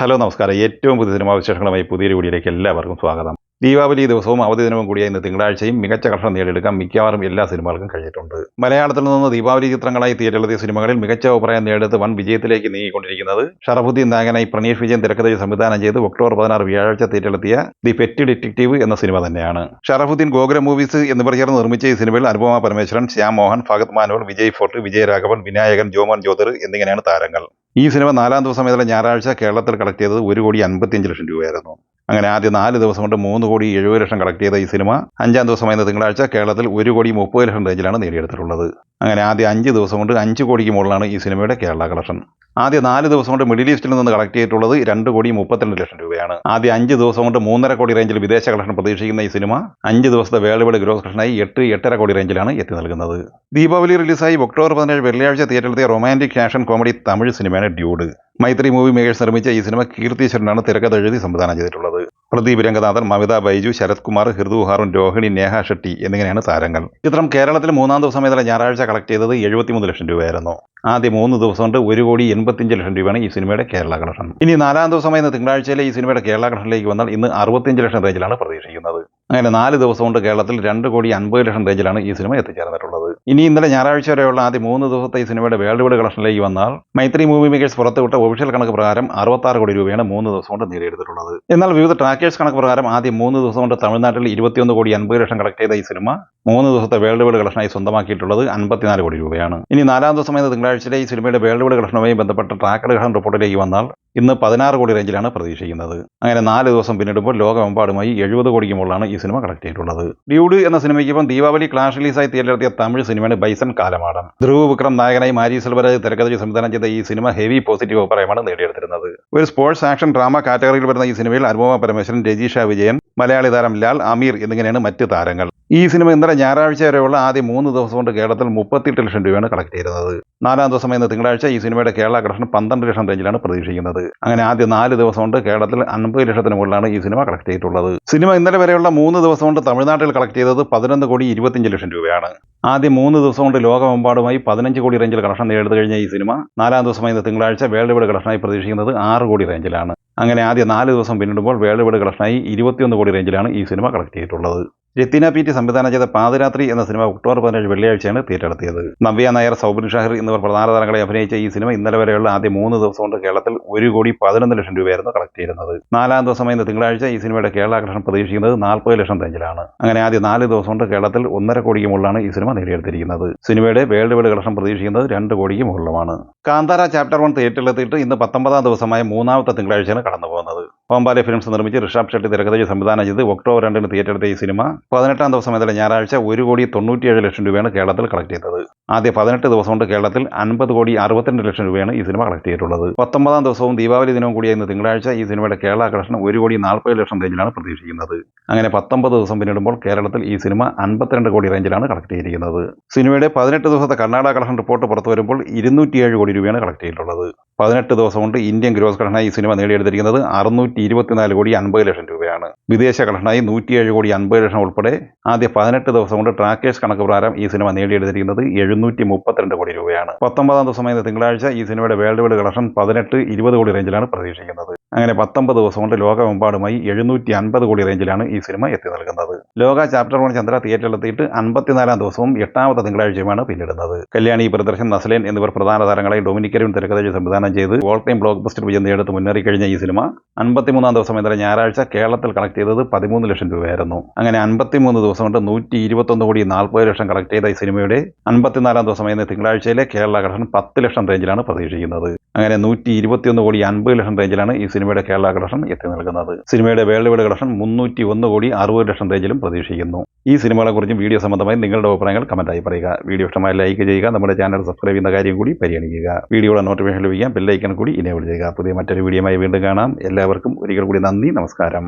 Hello നമസ്കാരം. ഏറ്റവും പുതിയ സിനിമാ വിശേഷങ്ങളുമായി പുതിയൊരു വീഡിയോയിലേക്ക് എല്ലാവർക്കും സ്വാഗതം. ദീപാവലി ദിവസവും അവധി ദിനവും കൂടിയ ഇന്ന് തിങ്കളാഴ്ചയും മികച്ച കർഷണം നേടിയെടുക്കാൻ മിക്കവാറും എല്ലാ സിനിമകൾക്കും കഴിഞ്ഞിട്ടുണ്ട്. മലയാളത്തിൽ നിന്ന് ദീപാവലി ചിത്രങ്ങളായി തിയേറ്ററിലെത്തിയ സിനിമകളിൽ മികച്ച അഭിപ്രായം നേടിയത് വൻ വിജയത്തിലേക്ക് നീങ്ങിക്കൊണ്ടിരിക്കുന്നത് ഷറഫുദ്ദീൻ നായകനായി പ്രണീഷ് വിജയൻ തിരക്കഥയിൽ സംവിധാനം ചെയ്ത് ഒക്ടോബർ പതിനാറ് വ്യാഴാഴ്ച തിയേറ്ററിലെത്തിയ ദി പെറ്റ് ഡിറ്റക്റ്റീവ് എന്ന സിനിമ തന്നെയാണ്. ഷറഫുദ്ദീൻ ഗോകുല മൂവീസ് എന്നിവർ ചേർന്ന് നിർമ്മിച്ച ഈ സിനിമയിൽ അനുപമ പരമേശ്വരൻ ശ്യാം മോഹൻ ഫഹദ് മാനോർ വിജയ് ഫോർട്ട് വിജയരാഘവൻ വിനായകൻ ജോമോൻ ജ്യോതിർ എന്നിങ്ങനെയാണ് താരങ്ങൾ. ഈ സിനിമ നാലാം ദിവസം ഏതായാലും ഞായറാഴ്ച കേരളത്തിൽ കളക്ട് ചെയ്തത് ഒരു കോടി അൻപത്തിയഞ്ച് ലക്ഷം രൂപയായിരുന്നു. അങ്ങനെ ആദ്യ നാല് ദിവസം കൊണ്ട് മൂന്ന് കോടി എഴുപത് ലക്ഷം കളക്ട് ചെയ്ത ഈ സിനിമ അഞ്ചാം ദിവസമായിരുന്ന തിങ്കളാഴ്ച കേരളത്തിൽ ഒരു കോടി മുപ്പത് ലക്ഷം റേഞ്ചിലാണ് നേടിയെടുത്തിട്ടുള്ളത്. അങ്ങനെ ആദ്യ അഞ്ച് ദിവസം കൊണ്ട് അഞ്ച് കോടിക്ക് മുകളിലാണ് ഈ സിനിമയുടെ കേരള കളക്ഷൻ. ആദ്യ നാല് ദിവസം കൊണ്ട് മിഡിൽ ഈസ്റ്റിൽ നിന്ന് കളക്ട് ചെയ്തിട്ടുള്ളത് രണ്ട് കോടി മുപ്പത്തിരണ്ട് ലക്ഷം രൂപയാണ്. ആദ്യ അഞ്ച് ദിവസം കൊണ്ട് മൂന്നര കോടി റേഞ്ചിൽ വിദേശ കളക്ഷൻ പ്രതീക്ഷിക്കുന്ന ഈ സിനിമ അഞ്ച് ദിവസത്തെ വൈഡ് ഗ്രോസ് കളക്ഷനായി എട്ട് എട്ടര കോടി റേഞ്ചിലാണ് എത്തി നൽകുന്നത്. ദീപാവലി റിലീസായി ഒക്ടോബർ പതിനേഴ് വെള്ളിയാഴ്ച തിയേറ്ററിലെത്തിയ റൊമാന്റിക് ആക്ഷൻ കോമഡി തമിഴ് സിനിമയാണ് ഡ്യൂഡ്. മൈത്രി മൂവി മേക്കേഴ്സ് നിർമ്മിച്ച ഈ സിനിമ കീർത്തീശ്വരനാണ് തിരക്കഥ എഴുതി സംവിധാനം ചെയ്തിട്ടുള്ളത്. പ്രദീപ് രംഗനാഥൻ മമിത ബൈജു ശരത് കുമാർ ഹൃദു ഹാറുൻ രോഹിണി നേഹ ഷെട്ടി എന്നിങ്ങനെയാണ് താരങ്ങൾ. ചിത്രം കേരളത്തിൽ മൂന്നാം ദിവസം ഇന്നലെ ഞായറാഴ്ച കളക്ട് ചെയ്തത് എഴുപത്തിമൂന്ന് ലക്ഷം രൂപയായിരുന്നു. ആദ്യ മൂന്ന് ദിവസം കൊണ്ട് ഒരു കോടി എൺപത്തിയഞ്ച് ലക്ഷം രൂപയാണ് ഈ സിനിമയുടെ കേരള കളക്ഷൻ ഇനി നാലാം ദിവസം ഇന്ന് തിങ്കളാഴ്ചയിലെ ഈ സിനിമയുടെ കേരള കളക്ഷനിലേക്ക് വന്നാൽ ഇന്ന് അറുപത്തിയഞ്ച് ലക്ഷം റേഞ്ചിലാണ് പ്രതീക്ഷിക്കുന്നത്. അങ്ങനെ നാല് ദിവസം കൊണ്ട് കേരളത്തിൽ രണ്ട് കോടി അൻപത് ലക്ഷം റേഞ്ചിലാണ് ഈ സിനിമ എത്തിച്ചേർന്നിട്ടുള്ളത്. ഇനി ഇന്നലെ ഞായറാഴ്ച വരെയുള്ള ആദ്യ മൂന്ന് ദിവസത്തെ ഈ സിനിമയുടെ വേൾഡ് വൈഡ് കളക്ഷനിലേക്ക് വന്നാൽ മൈത്രി മൂവി മേക്കേഴ്സ് പുറത്തുവിട്ട ഒഫീഷ്യൽ കണക്ക് പ്രകാരം അറുപത്താറ് കോടി രൂപയാണ് മൂന്ന് ദിവസം കൊണ്ട് നേടിയെടുത്തിട്ടുള്ളത്. എന്നാൽ വിവിധ ട്രാക്കേഴ്സ് കണക്ക് പ്രകാരം ആദ്യം മൂന്ന് ദിവസം കൊണ്ട് തമിഴ്നാട്ടിൽ ഇരുപത്തിയൊന്ന് കോടി അൻപത് ലക്ഷം കളക്ട് ചെയ്ത ഈ സിനിമ മൂന്ന് ദിവസത്തെ വേൾഡ് വൈഡ് കളക്ഷനായി സ്വന്തമാക്കിയിട്ടുള്ളത് അൻപത്തിനാല് കോടി രൂപയാണ്. ഇനി നാലാം ദിവസമായ തിങ്കളാഴ്ചയിലെ ഈ സിനിമയുടെ വേൾഡ് വൈഡ് കളക്ഷനുമായി ബന്ധപ്പെട്ട ട്രാക്കർ കളക്ഷൻ റിപ്പോർട്ടിലേക്ക് വന്നാൽ ഇന്ന് പതിനാറ് കോടി റേഞ്ചിലാണ് പ്രതീക്ഷിക്കുന്നത്. അങ്ങനെ നാല് ദിവസം പിന്നിടുമ്പോൾ ലോകമെമ്പാടുമായി എഴുപത് കോടിക്ക് മുകളിലാണ് ഈ സിനിമ കളക്ട് ചെയ്തിട്ടുള്ളത്. ഡ്യൂഡ് എന്ന സിനിമയ്ക്ക് ഇപ്പം ദീപാവലി ക്ലാഷ് റിലീസായി തിയേറ്ററിലെത്തിയ തമിഴ് സിനിമയാണ് ബൈസൺ കാലമാടം. ധ്രുവ് വിക്രം നായകനായി മാരി സെൽവരാജ് തിരക്കഥ സംവിധാനം ചെയ്ത ഈ സിനിമ ഹെവി പോസിറ്റീവ് അഭിപ്രായമാണ് നേടിയെടുത്തിരുന്നത്. ഒരു സ്പോർട്സ് ആക്ഷൻ ഡ്രാമ കാറ്റഗറിയിൽ വരുന്ന ഈ സിനിമയിൽ അനുപമ പരമേശ്വരൻ രജീഷ വിജയൻ മലയാളി താരം ലാൽ അമീർ എന്നിങ്ങനെയാണ് മറ്റ് താരങ്ങൾ. ഈ സിനിമ ഇന്നലെ ഞായറാഴ്ച വരെയുള്ള ആദ്യ മൂന്ന് ദിവസം കൊണ്ട് കേരളത്തിൽ മുപ്പത്തിയെട്ട് ലക്ഷം രൂപയാണ് കളക്ട് ചെയ്തിരുന്നത് നാലാം ദിവസം എന്ന തിങ്കളാഴ്ച ഈ സിനിമയുടെ കേരള കളക്ഷൻ പന്ത്രണ്ട് ലക്ഷം റേഞ്ചിലാണ് പ്രതീക്ഷിക്കുന്നത്. അങ്ങനെ ആദ്യ നാല് ദിവസം കൊണ്ട് കേരളത്തിൽ അൻപത് ലക്ഷത്തിന് മുകളിലാണ് ഈ സിനിമ കളക്ട് ചെയ്തിട്ടുള്ളത്. സിനിമ ഇന്നലെ വരെയുള്ള മൂന്ന് ദിവസം കൊണ്ട് തമിഴ്നാട്ടിൽ കളക്ട് ചെയ്തത് പതിനൊന്ന് കോടി ഇരുപത്തിയഞ്ച് ലക്ഷം രൂപയാണ്. ആദ്യം മൂന്ന് ദിവസം കൊണ്ട് ലോകമെമ്പാടുമായി പതിനഞ്ച് കോടി റേഞ്ചിൽ കളക്ഷൻ നേടിയെടുത്ത് കഴിഞ്ഞ ഈ സിനിമ. നാലാം ദിവസമായി തിങ്കളാഴ്ച വേൾഡ് വൈഡ് കളക്ഷനായി പ്രതീക്ഷിക്കുന്നത് ആറ് കോടി റേഞ്ചിലാണ് അങ്ങനെ ആദ്യ നാല് ദിവസം പിന്നിടുമ്പോൾ വേൾഡ് വൈഡ് കളക്ഷനായി ഇരുപത്തിയൊന്ന് കോടി റേഞ്ചിലാണ് ഈ സിനിമ കളക്ട് ചെയ്തിട്ടുള്ളത്. രത്തിന പി ടി സംവിധാനം ചെയ്ത പാതിരാത്രി എന്ന സിനിമ ഒക്ടോബർ പതിനേഴ് വെള്ളിയാഴ്ചയാണ് തിയേറ്ററെത്തിയത് നവ്യ നായർ സൗബിൻ ഷാഹിർ എന്നിവർ പ്രധാന താരങ്ങളെ അഭിനയിച്ച ഈ സിനിമ ഇന്നലെ വരെയുള്ള ആദ്യ മൂന്ന് ദിവസം കൊണ്ട് കേരളത്തിൽ ഒരു കോടി പതിനൊന്ന് ലക്ഷം രൂപയായിരുന്നു കളക്ട് ചെയ്യുന്നത് നാലാം ദിവസമായ തിങ്കളാഴ്ച ഈ സിനിമയുടെ കേരള കളക്ഷൻ പ്രതീക്ഷിക്കുന്നത് നാൽപ്പത് ലക്ഷം റേഞ്ചിലാണ് അങ്ങനെ ആദ്യ നാല് ദിവസം കൊണ്ട് കേരളത്തിൽ ഒന്നര കോടിക്ക് മുകളിലാണ് ഈ സിനിമ നേടിയെടുത്തിരിക്കുന്നത്. സിനിമയുടെ വേൾഡ് വൈഡ് കളക്ഷൻ പ്രതീക്ഷിക്കുന്നത് രണ്ട് കോടിക്ക് മുകളിലുമാണ്. കാന്താര ചാപ്റ്റർ വൺ തിയേറ്ററിലെത്തിയിട്ട് ഇന്ന് പത്തൊമ്പതാം ദിവസമായ മൂന്നാമത്തെ തിങ്കളാഴ്ചയാണ് കടന്നു പോകുന്നത് ഓംബാലെ ഫിലിംസ് നിർമ്മിച്ച് ഋഷാബ് ഷെട്ടി തിരക്കഥയ്ക്ക് സംവിധാനം ചെയ്ത് ഒക്ടോബർ രണ്ടിന് തിയേറ്ററെടുത്ത ഈ സിനിമ പതിനെട്ടാം ദിവസം മുതൽ ഞായറാഴ്ച ഒരു കോടി തൊണ്ണൂറ്റിയേഴ് ലക്ഷം രൂപയാണ് കേരളത്തിൽ കളക്ട് ചെയ്തത്. ആദ്യ പതിനെട്ട് ദിവസം കൊണ്ട് കേരളത്തിൽ അൻപത് കോടി അറുപത്തിരണ്ട് ലക്ഷം രൂപയാണ് ഈ സിനിമ കളക്ട് ചെയ്തിട്ടുള്ളത്. പത്തൊമ്പതാം ദിവസവും ദീപാവലി ദിനവും കൂടിയ ഇന്ന് തിങ്കളാഴ്ച ഈ സിനിമയുടെ കേരള കളക്ഷൻ ഒരു കോടി നാൽപ്പത് ലക്ഷം റേഞ്ചിലാണ് പ്രതീക്ഷിക്കുന്നത്. അങ്ങനെ പത്തൊമ്പത് ദിവസം പിന്നിടുമ്പോൾ കേരളത്തിൽ ഈ സിനിമ അൻപത്തിരണ്ട് കോടി റേഞ്ചിലാണ് കളക്ട് ചെയ്തിരിക്കുന്നത്. സിനിമയുടെ പതിനെട്ട് ദിവസത്തെ കർണാടക കളക്ഷൻ റിപ്പോർട്ട് പുറത്തു വരുമ്പോൾ ഇരുന്നൂറ്റിയേഴ് കോടി രൂപയാണ് കളക്ട് ചെയ്തിട്ടുള്ളത്. പതിനെട്ട് ദിവസം കൊണ്ട് ഇന്ത്യൻ ഗ്രോസ് കളക്ഷനായി ഈ സിനിമ നേടിയെടുത്തിരിക്കുന്നത് അറുന്നൂറ്റി ഇരുപത്തിനാല് കോടി അൻപത് ലക്ഷം രൂപയാണ്. വിദേശ കളക്ഷനായി നൂറ്റിയേഴ് കോടി അൻപത് ലക്ഷം ഉൾപ്പെടെ ആദ്യ പതിനെട്ട് ദിവസം കൊണ്ട് ട്രാക്കേഴ്സ് കണക്ക് പ്രകാരം ഈ സിനിമ നേടിയെടുത്തിരിക്കുന്നത് എഴുന്നൂറ്റി മുപ്പത്തിരണ്ട് കോടി രൂപയാണ്. പത്തൊമ്പതാം ദിവസമായ തിങ്കളാഴ്ച ഈ സിനിമയുടെ വേൾഡ് വൈഡ് കളക്ഷൻ പതിനെട്ട് ഇരുപത് കോടി റേഞ്ചിലാണ് പ്രതീക്ഷിക്കുന്നത്. അങ്ങനെ പത്തൊമ്പത് ദിവസം കൊണ്ട് ലോകമെമ്പാടുമായി എഴുന്നൂറ്റി അൻപത് കോടി റേഞ്ചിലാണ് ഈ സിനിമ എത്തി നൽകുന്നത് ലോക ചാപ്റ്റർ വൺ ചന്ദ്ര തിയേറ്ററിലെത്തിയിട്ട് അൻപത്തിനാലാം ദിവസവും എട്ടാമത്തെ തിങ്കളാഴ്ചയുമാണ് പിന്നിടുന്നത്. കല്യാണി പ്രദർശൻ നസലേൻ എന്നിവർ പ്രധാന താരങ്ങളെ ഡൊമിനിക്കരും തിരക്കഥ സംവിധാനം ചെയ്ത് ഓൾ ടൈം ബ്ലോക്ക് ബസ്റ്റർ വിജയം നേടുത്ത് മുന്നേറി കഴിഞ്ഞ ഈ സിനിമ അൻപത്തിമൂന്നാം ദിവസം ഇന്നലെ ഞായറാഴ്ച കേരളത്തിൽ കളക്ട് ചെയ്തത് പതിമൂന്ന് ലക്ഷം രൂപയായിരുന്നു. അങ്ങനെ അൻപത്തിമൂന്ന് ദിവസം കൊണ്ട് നൂറ്റി ഇരുപത്തൊന്ന് കോടി നാൽപ്പത് ലക്ഷം കളക്ട് ചെയ്ത ഈ സിനിമയുടെ അൻപത്തിനാലാം ദിവസം ഇന്ന് തിങ്കളാഴ്ചയിലെ കേരള കളക്ഷൻ പത്ത് ലക്ഷം റേഞ്ചിലാണ് പ്രതീക്ഷിക്കുന്നത്. അങ്ങനെ നൂറ്റി ഇരുപത്തിയൊന്ന് കോടി അൻപത് ലക്ഷം റേഞ്ചിലാണ് ഈ സിനിമയുടെ കേരള കളക്ഷൻ എത്തി നൽകുന്നത് സിനിമയുടെ വേൾഡ് വൈഡ് കളക്ഷൻ മുന്നൂറ്റി ഒന്ന് കോടി അറുപത് ലക്ഷം റേഞ്ചിലും പ്രതീക്ഷിക്കുന്നു. ഈ സിനിമകളെക്കുറിച്ചും വീഡിയോ സംബന്ധമായി നിങ്ങളുടെ അഭിപ്രായങ്ങൾ കമന്റായി പറയുക. വീഡിയോ ഇഷ്ടമായി ലൈക്ക് ചെയ്യുക. നമ്മുടെ ചാനൽ സബ്സ്ക്രൈബ് ചെയ്യുന്ന കാര്യം കൂടി പരിഗണിക്കുക. വീഡിയോയുടെ നോട്ടിഫിക്കേഷൻ ലഭിക്കാൻ ബെല്ലൈക്കൺ കൂടി ഇനേബിൾ ചെയ്യുക. പുതിയ മറ്റൊരു വീഡിയോയുമായി വീണ്ടും കാണാം. എല്ലാവർക്കും ഒരിക്കൽ കൂടി നന്ദി നമസ്കാരം.